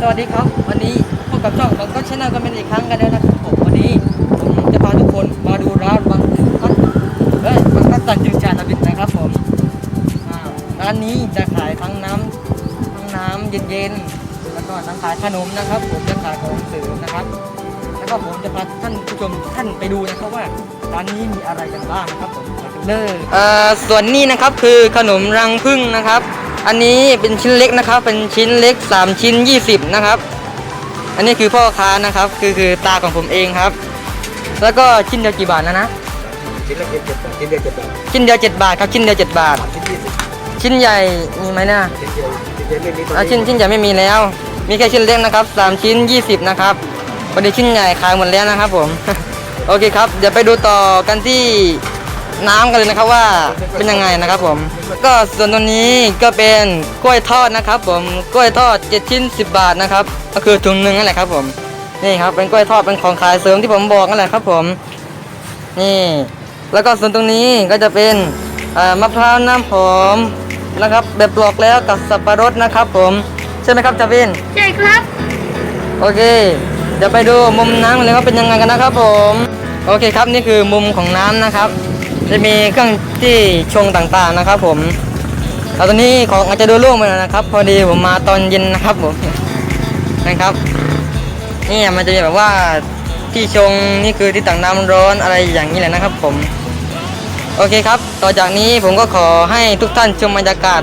สวัสดีครับ วันนี้พบกับช่องบางก็ชแนลกันเป็นอีกครั้งกันแล้วนะครับผมวันนี้ผมจะพาทุกคนมาดูร้านบางกัสเอ้ยบางกัสตันจืดจานบิดนะครับผมร้านนี้จะขายทั้งน้ำทั้งน้ำเย็นๆแล้วก็ทั้งขายขนมนะครับ ผมจะขายของเสริมนะครับ แล้วก็ผมจะพาท่านผู้ชมท่านไปดูนะครับว่าร้านนี้มีอะไรกันบ้างนะครับผมเลิกอ่อส่วนนี้นะครับคือขนมรังผึ้งนะครับ อันนี้เป็นชิ้นเล็กนะครับ เป็นชิ้นเล็ก 3 ชิ้น 20 นะครับ อันนี้คือพ่อค้านะครับ คือคือตาของผมเองครับ แล้วก็ชิ้นเดียวกี่บาทนะนะ ชิ้นละเจ็ดเจ็ดบาทชิ้นเดียวเจ็ดบาทชิ้นเดียว 7 บาทครับชิ้นเดียว 7 บาทชิ้นยี่สิบชิ้นใหญ่มีไหมนะชิ้นเดียวชิ้นเดียวไม่มีตัวอะชิ้นชิ้นใหญ่ไม่มีแล้ว มีแค่ชิ้นเล็กนะครับ 3 ชิ้น 20 นะครับวันนี้ชิ้นใหญ่ขายหมดแล้วนะครับผม โอเคครับ เดี๋ยวไปดูต่อกันที่ น้ำกันเลยนะครับว่าเป็นยังไงนะครับผม ก็ส่วนตรงนี้ก็เป็นกล้วยทอดนะครับ ผมกล้วยทอด7ชิ้น10บาทนะครับ ก็คือถุงหนึ่งนั่นแหละครับผมนี่ครับเป็นกล้วยทอดเป็นของขายเสริมที่ผมบอกนั่นแหละครับ ผม นี่ แล้วก็ส่วนตรงนี้ก็จะเป็นเอ่อมะพร้าวน้ำหอมนะครับ แบบปลอกแล้วกับสับปะรดนะครับ ผมใช่ไหมครับจาวินใช่ครับ โอเคเดี๋ยวไปดูมุมน้ำกันเลยว่าเป็นยังไงกันนะครับ ผม โอเคครับนี่คือมุมของน้ำนะครับ จะมีเครื่องที่ชงต่างๆนะครับ ผมเอาตอนนี้ของอาจจะดูร่วงไปหน่อยนะครับ พอดีผมมาตอนเย็นนะครับผมนะครับนี่มันจะมีแบบว่าที่ชงนี่คือที่ตักน้ำร้อนอะไรอย่างนี้แหละนะครับ ผม โอเคครับ ต่อจากนี้ผมก็ขอให้ทุกท่านชมบรรยากาศ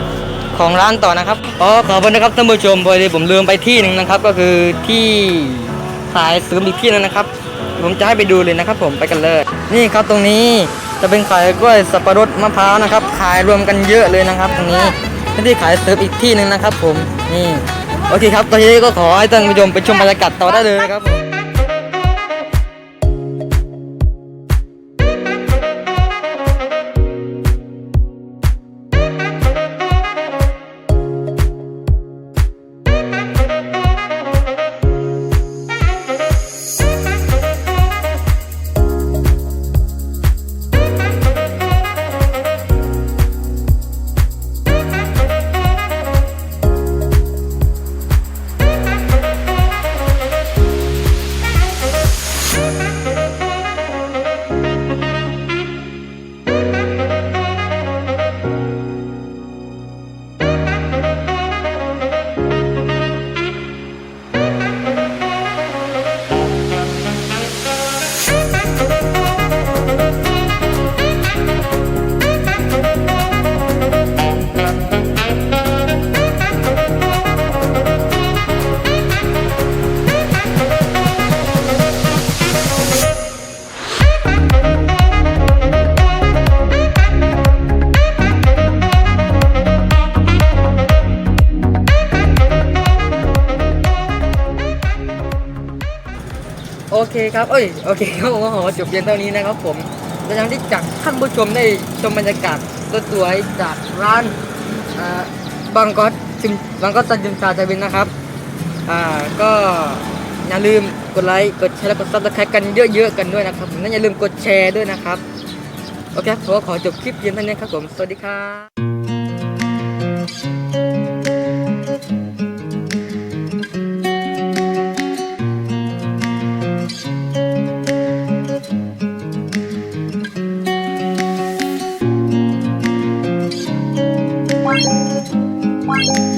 ของร้านต่อนะครับอ๋อขอบคุณนะครับท่านผู้ชมพอดีผมลืมไปที่หนึ่งนะครับ ก็คือที่ขายซื้ออีกที่นึงนะครับ ผมจะให้ไปดูเลยนะครับ ผมไปกันเลย นี่ครับตรงนี้ จะเป็นขายกล้วยสับปะรดมะพร้าวนะครับ ขายรวมกันเยอะเลยนะครับตรงนี้ที่ขายเสริมอีกที่หนึ่งนะครับ ผมนี่โอเคครับตอนนี้ก็ขอให้ท่านผู้ชมไปชมบรรยากาศต่อได้เลยครับผม โอเคครับเอ้ยโอเคครับผมก็ขอจบเพียงเท่านี้นะครับผมและยังที่จากท่านผู้ชมได้ชมบรรยากาศสวยๆจากร้านบางกอตชิมบางกอตตันจิมชาจาวินนะครับอ่าก็อย่าลืมกดไลค์กดแชร์และกดซับสไครต์กันเยอะๆกันด้วยนะครับผมและอย่าลืมกดแชร์ด้วยนะครับโอเคผมก็ขอจบคลิปเพียงเท่านี้ครับผมสวัสดีครับ Bye.